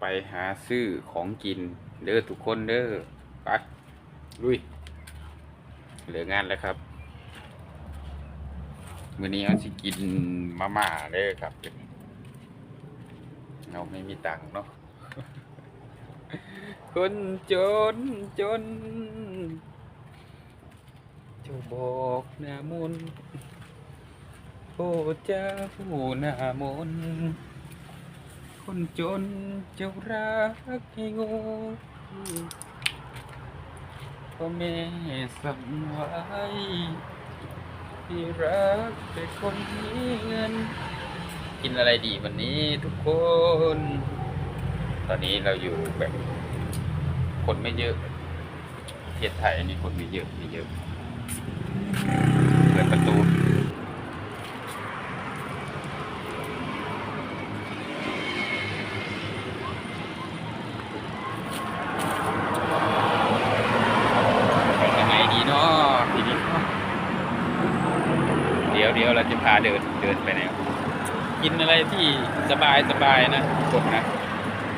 ไปหาซื้อของกิน เด้อทุกคนเด้อไปลุย เหลืองานแล้วครับมื้อนี้เอาสิกินมาม่าเด้อครับเราไม่มีตังค์เนาะคนจนจนเจ้าบอกหน้ามนโอ้เจ้าหน้ามน คนจนเจ้ารักให้โง่พ่อแม่สั่งไว้ที่รักแต่คนมีเงิน กินอะไรดีวันนี้ทุกคน ตอนนี้เราอยู่แบบ คนไม่เยอะประเทศไทยนี่คนไม่เยอะไม่เยอะ เปิดประตู ไปยังไงดีเนาะทีนี้ เดี๋ยวเดี๋ยวเราจะพาเดินเดินไปไหนกินอะไรที่สบายสบายนะทุกคนนะ